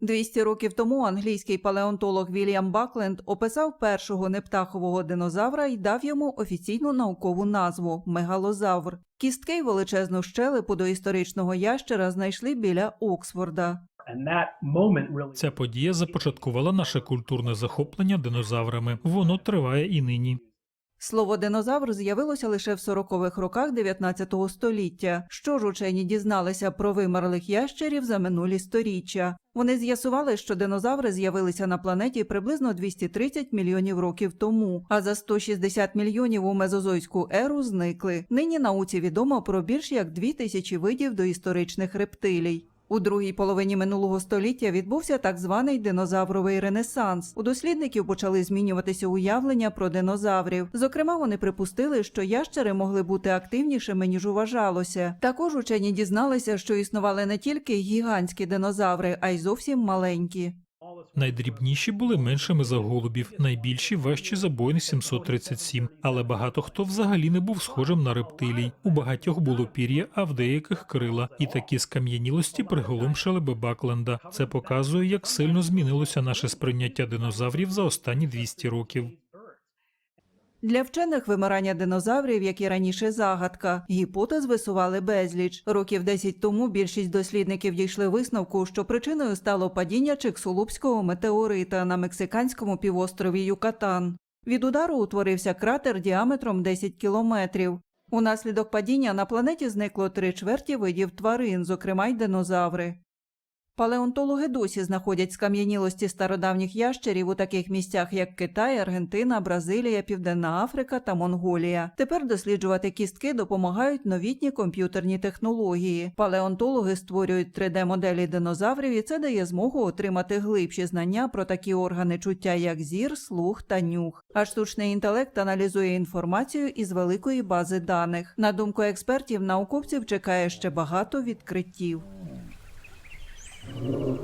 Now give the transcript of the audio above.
200 років тому англійський палеонтолог Вільям Бакленд описав першого нептахового динозавра і дав йому офіційну наукову назву мегалозавр. Кістки й величезну щелепу доісторичного ящера знайшли біля Оксфорда. Ця подія започаткувала наше культурне захоплення динозаврами. Воно триває і нині. Слово динозавр з'явилося лише в 40-х роках 19 століття. Що ж учені дізналися про вимерлих ящерів за минулі сторіччя? Вони з'ясували, що динозаври з'явилися на планеті приблизно 230 мільйонів років тому, а за 160 мільйонів у мезозойську еру зникли. Нині науці відомо про більш як 2000 видів доісторичних рептилій. У другій половині минулого століття відбувся так званий динозавровий ренесанс. У дослідників почали змінюватися уявлення про динозаврів. Зокрема, вони припустили, що ящери могли бути активнішими ніж уважалося. Також учені дізналися, що існували не тільки гігантські динозаври, а й зовсім маленькі. Найдрібніші були меншими за голубів, найбільші важчі за Боїнг 737, але багато хто взагалі не був схожим на рептилій. У багатьох було пір'я, а в деяких крила, і такі скам'янілості приголомшили би Бакленда. Це показує, як сильно змінилося наше сприйняття динозаврів за останні 200 років. Для вчених вимирання динозаврів, як і раніше загадка, гіпотез висували безліч. Років 10 тому більшість дослідників дійшли висновку, що причиною стало падіння Чиксулупського метеорита на мексиканському півострові Юкатан. Від удару утворився кратер діаметром 10 кілометрів. Унаслідок падіння на планеті зникло три чверті видів тварин, зокрема й динозаври. Палеонтологи досі знаходять скам'янілості стародавніх ящерів у таких місцях, як Китай, Аргентина, Бразилія, Південна Африка та Монголія. Тепер досліджувати кістки допомагають новітні комп'ютерні технології. Палеонтологи створюють 3D-моделі динозаврів, і це дає змогу отримати глибші знання про такі органи чуття, як зір, слух та нюх. А штучний інтелект аналізує інформацію із великої бази даних. На думку експертів, науковців чекає ще багато відкриттів. Thank you.